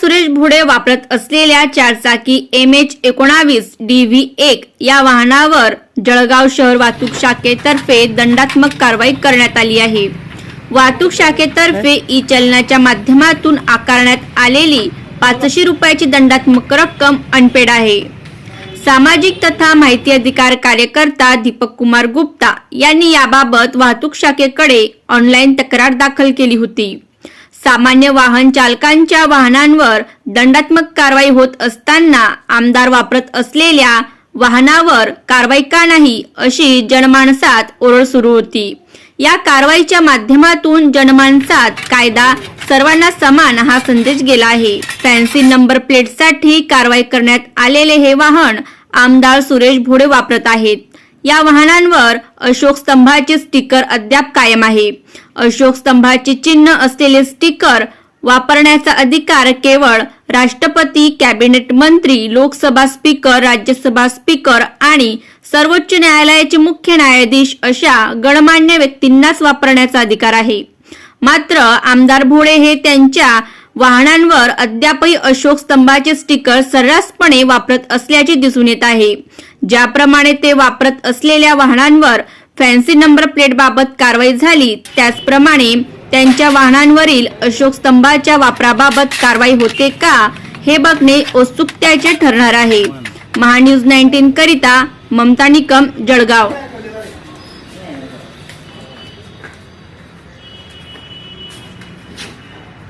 भुडे वापरत असलेल्या चारचाकी एम एच एकोणावीस डी व्ही एक या वाहनावर जळगाव शहर वाहतूक शाखेतर्फे दंडात्मक कारवाई करण्यात आली आहे. वाहतूक शाखेतर्फे ई चलनाच्या माध्यमातून आकारण्यात आलेली पाचशे रुपयाची दंडात्मक रक्कम अनपेड आहे. सामाजिक तथा माहिती अधिकार कार्यकर्ता दीपक कुमार गुप्ता यांनी याबाबत वाहतूक शाखेकडे ऑनलाईन तक्रार दाखल केली होती. सामान्य वाहन चालकांच्या वाहनांवर दंडात्मक कारवाई होत असताना आमदार वापरत असलेल्या वाहनावर कारवाई का नाही अशी जनमानसात ओरड सुरू होती. या कारवाईच्या माध्यमातून जनमानसात कायदा सर्वांना समान हा संदेश गेला आहे. फॅन्सी नंबर प्लेटसाठी कारवाई करण्यात आलेले हे वाहन आमदार सुरेश भोडे वापरत आहेत. या वाहनांवर अशोक स्तंभाचे स्टिकर अद्याप कायम आहे. अशोक स्तंभाचे चिन्ह असलेले स्टिकर वापरण्याचा अधिकार केवळ राष्ट्रपती कॅबिनेट मंत्री लोकसभा स्पीकर राज्यसभा स्पीकर आणि सर्वोच्च न्यायालयाचे मुख्य न्यायाधीश अशा गणमान्य व्यक्तींनाच वापरण्याचा अधिकार आहे. मात्र आमदार भोळे हे त्यांच्या वाहनांवर अद्यापही अशोक स्तंभाचे स्टिकर सर्रासपणे वापरत असल्याचे दिसून येत आहे. ज्याप्रमाणे ते वापरत असलेल्या वाहनांवर फॅन्सी नंबर प्लेट बाबत कारवाई झाली त्याचप्रमाणे त्यांच्या वाहनांवरील अशोक स्तंभाच्या वापराबाबत कारवाई होते का हे बघणे औत्सुक्याचे ठरणार आहे. महान्यूज नाईन्टीन करिता ममता निकम जळगाव.